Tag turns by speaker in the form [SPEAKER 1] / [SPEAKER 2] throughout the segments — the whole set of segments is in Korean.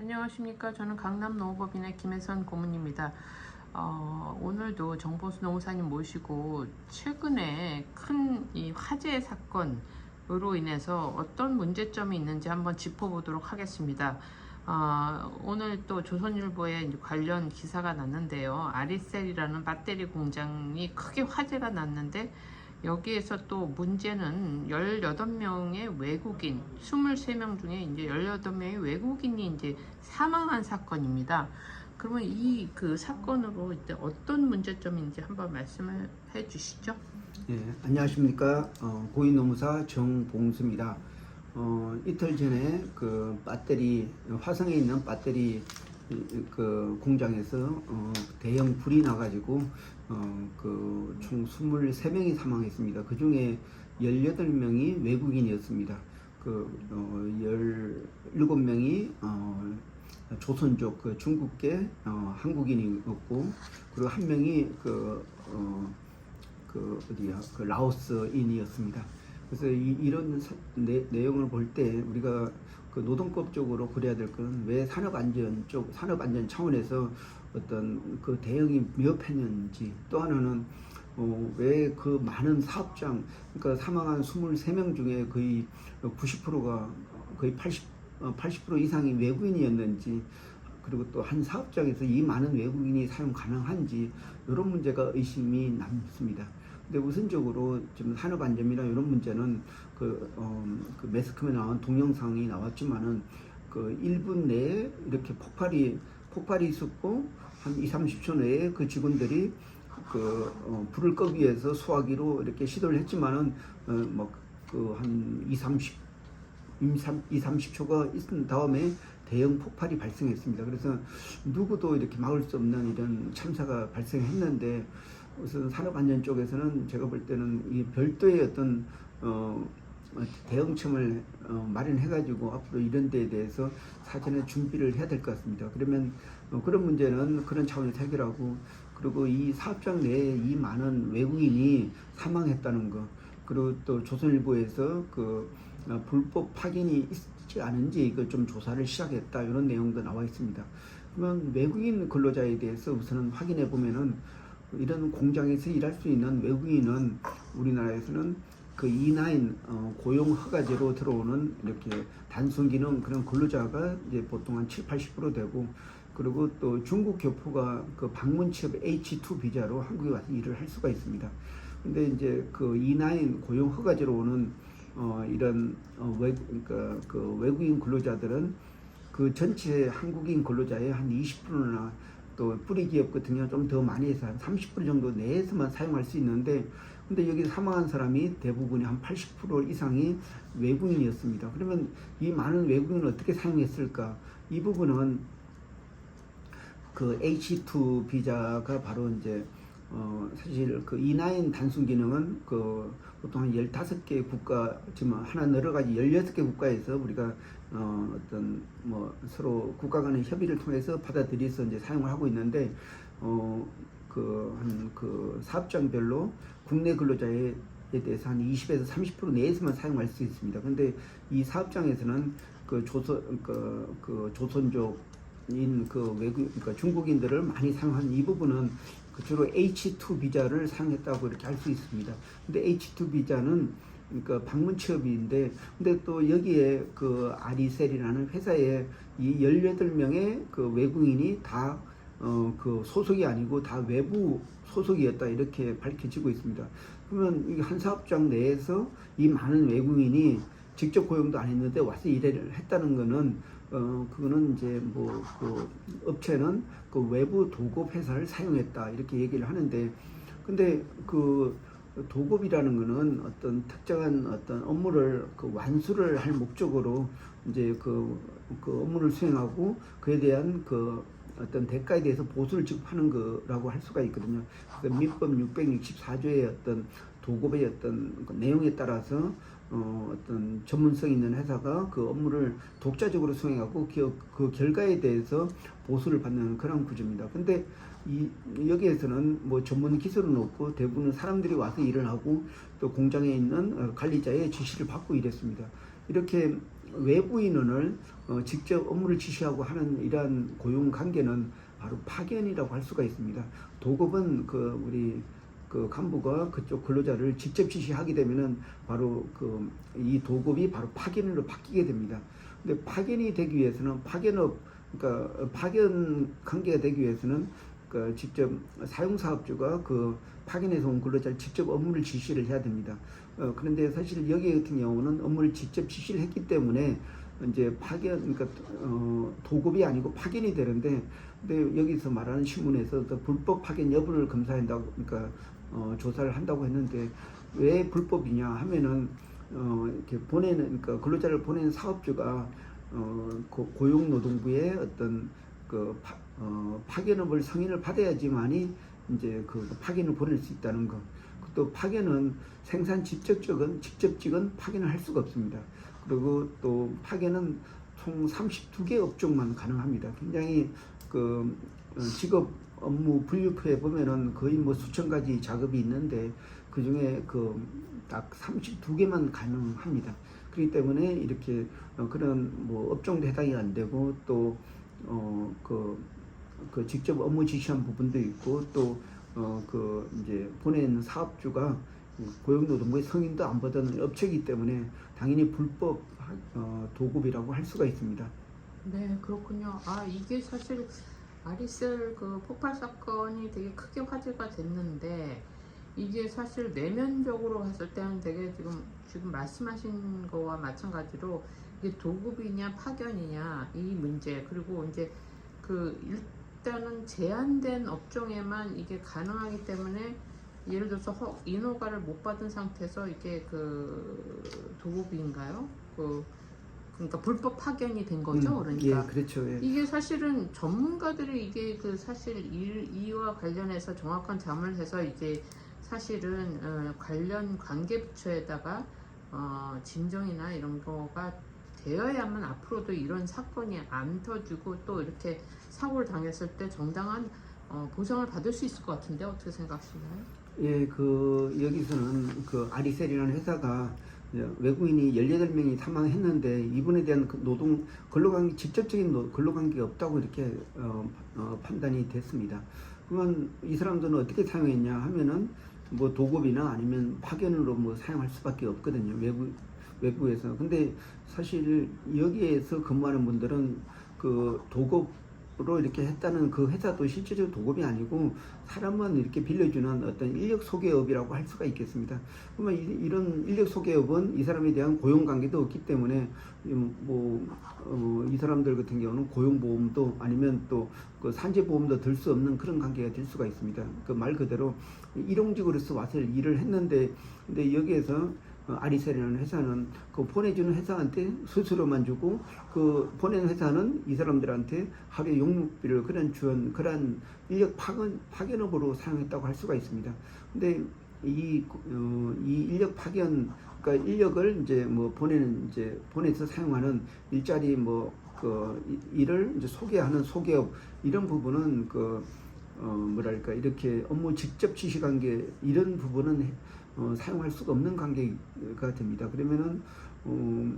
[SPEAKER 1] 안녕하십니까. 저는 강남 농업법인의 김혜선 고문입니다. 어, 오늘도 정보수 농사님 모시고 최근에 큰 이 화재 사건으로 인해서 어떤 문제점이 있는지 한번 짚어보도록 하겠습니다. 어, 오늘 또 조선일보에 관련 기사가 났는데요. 아리셀이라는 배터리 공장이 크게 화재가 났는데 여기에서 또 문제는 18명의 외국인, 23명 중에 이제 18명의 외국인이 이제 사망한 사건입니다. 그러면 이 그 사건으로 이제 어떤 문제점인지 한번 말씀을 해 주시죠.
[SPEAKER 2] 예, 안녕하십니까. 어, 고인노무사 정봉수입니다. 어, 이틀 전에 그 배터리, 화성에 있는 배터리 이- 그 공장에서 어, 대형 불이 나가지고 어, 그총 23명이 사망했습니다. 그 중에 18명이 외국인이었습니다. 그 어, 17명이 어, 조선족 그 중국계 어, 한국인이었고 그리고 한 명이 그 어, 그 어디야 그 라오스인이었습니다. 그래서 이, 런 내 용을 볼 때 우리가 그 노동법적으로 그래야 될 것은 왜 산업안전 쪽 산업안전 차원에서 어떤 그 대응이 미흡했는지 또 하나는 어, 왜 그 많은 사업장 그러니까 사망한 23명 중에 거의 90%가 거의 80, 어, 80% 이상이 외국인이었는지 그리고 또 한 사업장에서 이 많은 외국인이 사용 가능한지 이런 문제가 의심이 남습니다. 근데 우선적으로 지금 산업 안전이나 이런 문제는 그, 어, 그 매스컴에 나온 동영상이 나왔지만은 그 1분 내에 이렇게 폭발이 폭발이 있었고 한 2, 30초 내에 그 직원들이 그 어, 불을 끄기 위해서 수화기로 이렇게 시도를 했지만은 어, 뭐그한 2, 30 2, 30초가 있은 다음에 대형 폭발이 발생했습니다. 그래서 누구도 이렇게 막을 수 없는 이런 참사가 발생했는데 우선 산업안전 쪽에서는 제가 볼 때는 이 별도의 어떤 어, 대응책을 어, 마련해가지고 앞으로 이런 데에 대해서 사전에 준비를 해야 될 것 같습니다. 그러면 어, 그런 문제는 그런 차원에서 해결하고 그리고 이 사업장 내에 이 많은 외국인이 사망했다는 거 그리고 또 조선일보에서 그 어, 불법 파견이 있 지 않은지 이걸 좀 조사를 시작했다 이런 내용도 나와 있습니다. 그러면 외국인 근로자에 대해서 우선은 확인해 보면은 이런 공장에서 일할 수 있는 외국인은 우리나라에서는 그 E9 어, 고용 허가제로 들어오는 이렇게 단순 기능 그런 근로자가 이제 보통 한 7, 80% 되고 그리고 또 중국 교포가 그 방문 취업 H2 비자로 한국에 와서 일을 할 수가 있습니다. 근데 이제 그 E9 고용 허가제로 오는 어 이런 어 외, 그러니까 그 외국인 근로자들은 그 전체 한국인 근로자의 한 20%나 또 뿌리 기업 같은 경우는 좀더 많이 해서 한 30% 정도 내에서만 사용할 수 있는데 근데 여기 사망한 사람이 대부분이 한 80% 이상이 외국인이었습니다. 그러면 이 많은 외국인을 어떻게 사용했을까? 이 부분은 그 H2 비자가 바로 이제 어 사실 그 E9 단순 기능은 그 보통 한 15개 국가 지금 하나 여러 가지 16개 국가에서 우리가 어 어떤 뭐 서로 국가 간의 협의를 통해서 받아들여서 이제 사용을 하고 있는데 어 그 한 그 사업장별로 국내 근로자에 대해서 한 20에서 30% 내에서만 사용할 수 있습니다. 근데 이 사업장에서는 그 조선 그, 그 조선족 인 그 외국 그러니까 중국인들을 많이 사용하는 이 부분은 그 주로 H2 비자를 사용했다고 이렇게 할수 있습니다. 근데 H2 비자는 그러니까 방문 취업인데 근데 또 여기에 그 아리셀이라는 회사에 이 18명의 그 외국인이 다 어 그 소속이 아니고 다 외부 소속이었다 이렇게 밝혀지고 있습니다. 그러면 이한 사업장 내에서 이 많은 외국인이 직접 고용도 안 했는데 와서 일을 했다는 거는 어 그거는 이제 뭐 그 업체는 그 외부 도급 회사를 사용했다 이렇게 얘기를 하는데 근데 그 도급이라는 거는 어떤 특정한 어떤 업무를 그 완수를 할 목적으로 이제 그, 그 업무를 수행하고 그에 대한 그 어떤 대가에 대해서 보수를 지급하는 거라고 할 수가 있거든요. 그래서 민법 664조의 어떤 도급의 어떤 그 내용에 따라서 어, 어떤 전문성 있는 회사가 그 업무를 독자적으로 수행하고 그, 그 결과에 대해서 보수를 받는 그런 구조입니다. 근데 이, 여기에서는 뭐 전문 기술은 없고 대부분 사람들이 와서 일을 하고 또 공장에 있는 어, 관리자의 지시를 받고 이랬습니다. 이렇게 외부인을 어, 직접 업무를 지시하고 하는 이러한 고용 관계는 바로 파견이라고 할 수가 있습니다. 도급은 그 우리 그 간부가 그쪽 근로자를 직접 지시하게 되면은 바로 그 이 도급이 바로 파견으로 바뀌게 됩니다. 근데 파견이 되기 위해서는 파견업 그러니까 파견 관계가 되기 위해서는 그 직접 사용 사업주가 그 파견해서 온 근로자를 직접 업무를 지시를 해야 됩니다. 어, 그런데 사실 여기 같은 경우는 업무를 직접 지시를 했기 때문에 이제 파견 그러니까 어, 도급이 아니고 파견이 되는데 근데 여기서 말하는 신문에서 그 불법 파견 여부를 검사한다고 그러니까 어, 조사를 한다고 했는데 왜 불법이냐 하면은 어, 이렇게 보내는 그러니까 근로자를 보내는 사업주가 어, 고- 고용노동부의 어떤 그 파, 어, 파견업을 승인을 받아야지만이 이제 그 파견을 보낼 수 있다는 거. 또 파견은 생산 직접적은 직접직은 파견을 할 수가 없습니다. 그리고 또 파견은 총 32개 업종만 가능합니다. 굉장히 그 어, 직업 업무 분류표에 보면은 거의 뭐 수천 가지 작업이 있는데 그 중에 그 딱 32개만 가능합니다. 그렇기 때문에 이렇게 어, 그런 뭐 업종도 해당이 안 되고 또 어 그 그 직접 업무 지시한 부분도 있고 또 어 그 이제 보내는 사업주가 고용노동부의 승인도 안 받은 업체이기 때문에 당연히 불법 어, 도급이라고 할 수가 있습니다.
[SPEAKER 1] 네, 그렇군요. 아, 이게 사실 아리셀 그 폭발 사건이 되게 크게 화제가 됐는데 이게 사실 내면적으로 봤을 때는 되게 지금 지금 말씀하신 거와 마찬가지로 이게 도급이냐 파견이냐 이 문제 그리고 이제 그 일단은 제한된 업종에만 이게 가능하기 때문에 예를 들어서 허, 인허가를 못 받은 상태에서 이게 그 도급인가요? 그 그러니까 불법 파견이 된 거죠.
[SPEAKER 2] 음,
[SPEAKER 1] 그러니까
[SPEAKER 2] 예, 그렇죠. 예.
[SPEAKER 1] 이게 사실은 전문가들이 이게 그 사실 일, 이와 관련해서 정확한 잠을 해서 이제 사실은 어, 관련 관계 부처에다가 어, 진정이나 이런 거가 되어야만 앞으로도 이런 사건이 안 터지고 또 이렇게 사고를 당했을 때 정당한 어, 보상을 받을 수 있을 것 같은데 어떻게 생각하시나요?
[SPEAKER 2] 예, 그 여기서는 그 아리셀이라는 회사가 외국인이 18명이 사망했는데 이분에 대한 그 노동 근로관계 직접적인 노- 근로관계가 없다고 이렇게 어, 어, 판단이 됐습니다. 그러면 이 사람들은 어떻게 사용했냐 하면은 뭐 도급이나 아니면 파견으로 뭐 사용할 수밖에 없거든요. 외부 외부에서. 근데 사실 여기에서 근무하는 분들은 그 도급으 로 이렇게 했다는 그 회사도 실질적으로 도급이 아니고 사람만 이렇게 빌려주는 어떤 인력 소개업이라고 할 수가 있겠습니다. 그러면 이- 이런 인력 소개업은 이 사람에 대한 고용 관계도 없기 때문에 뭐이 사람들 같은 경우는 고용보험도 아니면 또 그 산재보험도 들 수 없는 그런 관계가 될 수가 있습니다. 그 말 그대로 일용직으로서 와서 일을 했는데 근데 여기에서 어, 아리셀이라는 회사는 그 보내주는 회사한테 수수료만 주고 그 보내는 회사는 이 사람들한테 하루에 용목비를 그런 주한 그런 인력 파견 파견업으로 사용했다고 할 수가 있습니다. 근데 이, 어, 이 인력 파견 그러니까 인력을 이제 뭐 보내는 이제 보내서 사용하는 일자리 뭐 그 일을 이제 소개하는 소개업 이런 부분은 그 어, 뭐랄까 이렇게 업무 직접 지시 관계 이런 부분은 해- 어, 사용할 수가 없는 관계가 됩니다. 그러면은 어,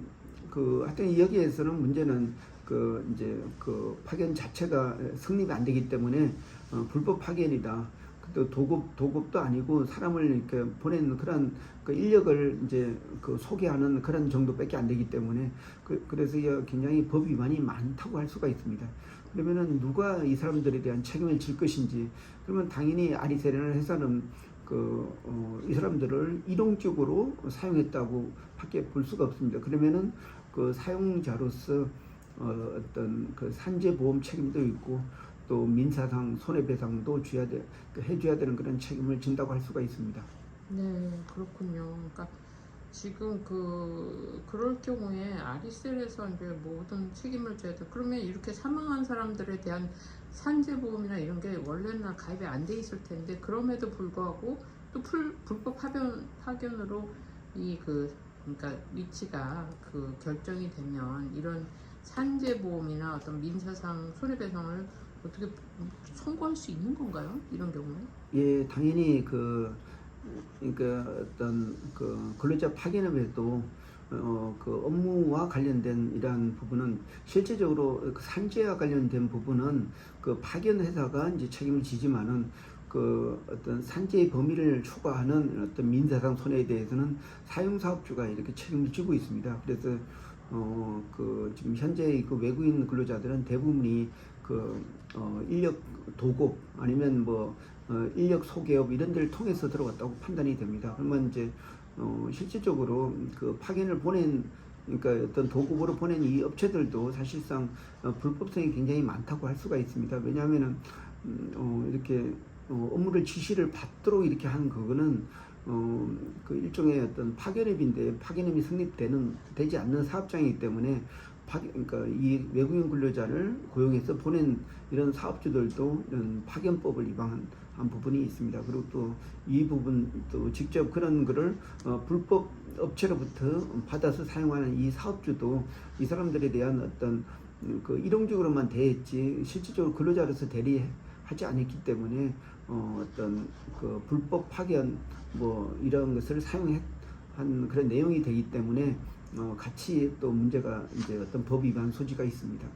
[SPEAKER 2] 그 하여튼 여기에서는 문제는 그 이제 그 파견 자체가 성립이 안 되기 때문에 어, 불법 파견이다. 또 도급 도급도 아니고 사람을 이렇게 보내는 그런 그 인력을 이제 그 소개하는 그런 정도밖에 안 되기 때문에 그, 그래서 이 굉장히 법 위반이 많다고 할 수가 있습니다. 그러면은 누가 이 사람들에 대한 책임을 질 것인지 그러면 당연히 아리세라는 회사는 그, 어, 이 사람들을 이동적으로 사용했다고 밖에 볼 수가 없습니다. 그러면은 그 사용자로서 어, 어떤 그 산재보험 책임도 있고 또 민사상 손해배상도 줘야 돼, 그 해줘야 되는 그런 책임을 진다고 할 수가 있습니다.
[SPEAKER 1] 네, 그렇군요. 그러니까 지금 그 그럴 경우에 아리셀에서 이제 모든 책임을 져야 돼. 그러면 이렇게 사망한 사람들에 대한 산재보험이나 이런 게 원래는 가입이 안 돼 있을 텐데 그럼에도 불구하고 또 풀, 불법 파견 파견으로 이 그 그러니까 위치가 그 결정이 되면 이런 산재보험이나 어떤 민사상 손해배상을 어떻게 청구할 수 있는 건가요? 이런 경우에?
[SPEAKER 2] 예, 당연히 그 그러니까 어떤 그 근로자 파견업에도 어, 그 업무와 관련된 이러한 부분은 실제적으로 그 산재와 관련된 부분은 그 파견 회사가 이제 책임을 지지만은 그 어떤 산재의 범위를 초과하는 어떤 민사상 손해에 대해서는 사용 사업주가 이렇게 책임을 지고 있습니다. 그래서 어 그 지금 현재 그 외국인 근로자들은 대부분이 그 어, 인력 도급 아니면 뭐 어, 인력 소개업 이런 데를 통해서 들어갔다고 판단이 됩니다. 그러면 이제 어, 실질적으로 그 파견을 보낸 그러니까 어떤 도급으로 보낸 이 업체들도 사실상 어, 불법성이 굉장히 많다고 할 수가 있습니다. 왜냐하면은 음, 어, 이렇게 어, 업무를 지시를 받도록 이렇게 하는 그거는 어, 그 일종의 어떤 파견업인데 파견업이 성립되는 되지 않는 사업장이기 때문에 파, 그러니까 이 외국인 근로자를 고용해서 보낸 이런 사업주들도 이런 파견법을 위반한 한 부분이 있습니다. 그리고 또 이 부분 또 직접 그런 거를 어, 불법 업체로부터 받아서 사용하는 이 사업주도 이 사람들에 대한 어떤 음, 그 일용적으로만 대했지 실질적으로 근로자로서 대리하지 않았기 때문에 어, 어떤 그 불법 파견 뭐 이런 것을 사용한 그런 내용이 되기 때문에 어, 같이 또 문제가 이제 어떤 법 위반 소지가 있습니다.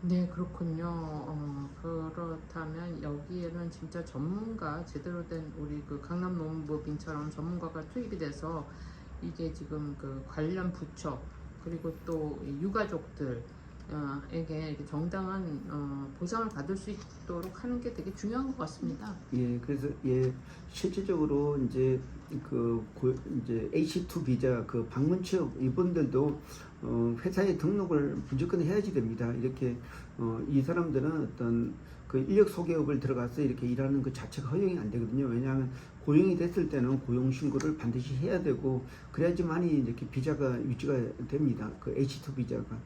[SPEAKER 1] 네, 그렇군요. 어, 그렇다면 여기에는 진짜 전문가 제대로 된 우리 그 강남 농업법인처럼 전문가가 투입이 돼서 이게 지금 그 관련 부처 그리고 또이 유가족들 어, 에게 이렇게 정당한 어, 보상을 받을 수 있도록 하는 게 되게 중요한 것 같습니다.
[SPEAKER 2] 예, 그래서 예 실질적으로 이제 그 고, 이제 H2 비자 그 방문 취업 이분들도 어, 회사에 등록을 무조건 해야지 됩니다. 이렇게 어, 이 사람들은 어떤 그 인력 소개업을 들어가서 이렇게 일하는 그 자체가 허용이 안 되거든요. 왜냐하면 고용이 됐을 때는 고용 신고를 반드시 해야 되고 그래야지만이 이렇게 비자가 유지가 됩니다. 그 H2 비자가 어,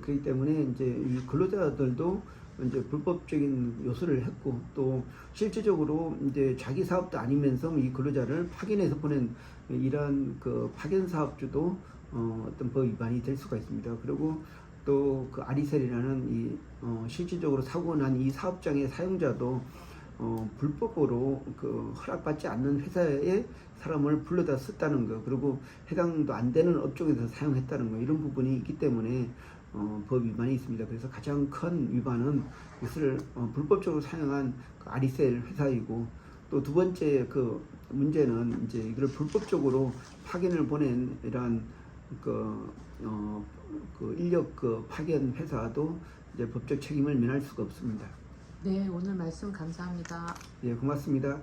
[SPEAKER 2] 그렇기 때문에 이제 이 근로자들도 이제 불법적인 요소를 했고 또 실질적으로 이제 자기 사업도 아니면서 이 근로자를 파견해서 보낸 이러한 그 파견 사업주도 어, 어떤 법 위반이 될 수가 있습니다. 그리고 또 그 아리셀이라는 이 어, 실질적으로 사고 난 이 사업장의 사용자도 어, 불법으로 그 허락받지 않는 회사에 사람을 불러다 썼다는 거 그리고 해당도 안 되는 업종에서 사용했다는 거 이런 부분이 있기 때문에 어, 법 위반이 있습니다. 그래서 가장 큰 위반은 이것을 어, 불법적으로 사용한 그 아리셀 회사이고 또 두 번째 그 문제는 이제 이걸 불법적으로 파견을 보낸 이러한 그, 어, 그 인력 그 파견 회사도 이제 법적 책임을 면할 수가 없습니다.
[SPEAKER 1] 네, 오늘 말씀 감사합니다.
[SPEAKER 2] 예, 고맙습니다.